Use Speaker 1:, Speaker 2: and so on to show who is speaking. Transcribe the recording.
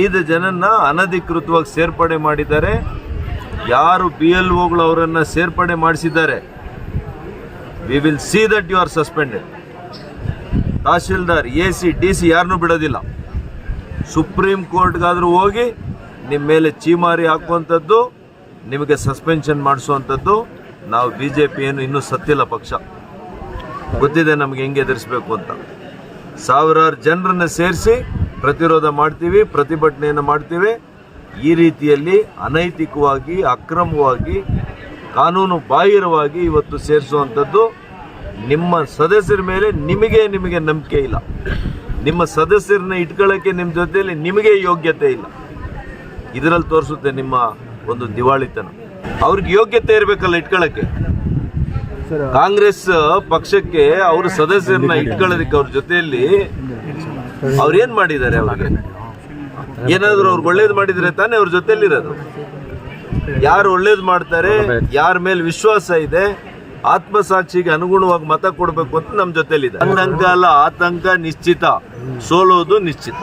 Speaker 1: ಐದು ಜನನ್ನ ಅನಧಿಕೃತವಾಗಿ ಸೇರ್ಪಡೆ ಮಾಡಿದ್ದಾರೆ. ಯಾರು ಬಿ ಎಲ್ ಒಗಳು ಅವರನ್ನು ಸೇರ್ಪಡೆ ಮಾಡಿಸಿದ್ದಾರೆ we will see that you are suspended tahsildar, A C, D C ಯಾರನ್ನೂ ಬಿಡೋದಿಲ್ಲ. ಸುಪ್ರೀಂ ಕೋರ್ಟ್ಗಾದರೂ ಹೋಗಿ ನಿಮ್ಮ ಮೇಲೆ ಚೀಮಾರಿ ಹಾಕುವಂಥದ್ದು, ನಿಮಗೆ ಸಸ್ಪೆನ್ಷನ್ ಮಾಡಿಸುವಂಥದ್ದು, ನಾವು ಬಿ ಜೆ ಪಿ ಏನು ಇನ್ನೂ ಸತ್ತಿಲ್ಲ ಪಕ್ಷ. ಗೊತ್ತಿದೆ ನಮಗೆ ಹೆಂಗೆ ಎದುರಿಸ್ಬೇಕು ಅಂತ. ಸಾವಿರಾರು ಜನರನ್ನು ಸೇರಿಸಿ ಪ್ರತಿರೋಧ ಮಾಡ್ತೀವಿ ಪ್ರತಿಭಟನೆಯನ್ನು ಮಾಡ್ತೀವಿ. ಈ ರೀತಿಯಲ್ಲಿ ಅನೈತಿಕವಾಗಿ ಅಕ್ರಮವಾಗಿ ಕಾನೂನು ಬಾಹಿರವಾಗಿ ಇವತ್ತು ಸೇರಿಸುವಂಥದ್ದು ನಿಮ್ಮ ಸದಸ್ಯರ ಮೇಲೆ ನಿಮಗೆ ನಿಮಗೆ ನಂಬಿಕೆ ಇಲ್ಲ. ನಿಮ್ಮ ಸದಸ್ಯರನ್ನ ಇಟ್ಕೊಳ್ಳೋಕ್ಕೆ ನಿಮ್ಮ ಜೊತೆಯಲ್ಲಿ ನಿಮಗೆ ಯೋಗ್ಯತೆ ಇಲ್ಲ. ಇದರಲ್ಲಿ ತೋರಿಸುತ್ತೆ ನಿಮ್ಮ ಒಂದು ದಿವಾಳಿತನ. ಅವ್ರಿಗೆ ಯೋಗ್ಯತೆ ಇರಬೇಕಲ್ಲ ಇಟ್ಕೊಳ್ಳೋಕ್ಕೆ ಕಾಂಗ್ರೆಸ್ ಪಕ್ಷಕ್ಕೆ ಅವ್ರ ಸದಸ್ಯರನ್ನ ಇಟ್ಕೊಳ್ಳೋದಕ್ಕೆ ಅವ್ರ ಜೊತೆಯಲ್ಲಿ ಅವ್ರು ಏನ್ ಮಾಡಿದ್ದಾರೆ ಅವ್ರಿಗೆ? ಏನಾದ್ರು ಅವ್ರಿಗೆ ಒಳ್ಳೇದು ಮಾಡಿದ್ರೆ ತಾನೇ ಅವ್ರ ಜೊತೆಲಿರೋದು. ಯಾರು ಒಳ್ಳೇದು ಮಾಡ್ತಾರೆ, ಯಾರ ಮೇಲೆ ವಿಶ್ವಾಸ ಇದೆ, ಆತ್ಮಸಾಕ್ಷಿಗೆ ಅನುಗುಣವಾಗಿ ಮತ ಕೊಡಬೇಕು ಅಂತ ನಮ್ಮ ಜೊತೆಲಿದೆ ಆತಂಕ ಅಲ್ಲ, ಆತಂಕ ನಿಶ್ಚಿತ. ಸೋಲೋದು ನಿಶ್ಚಿತ.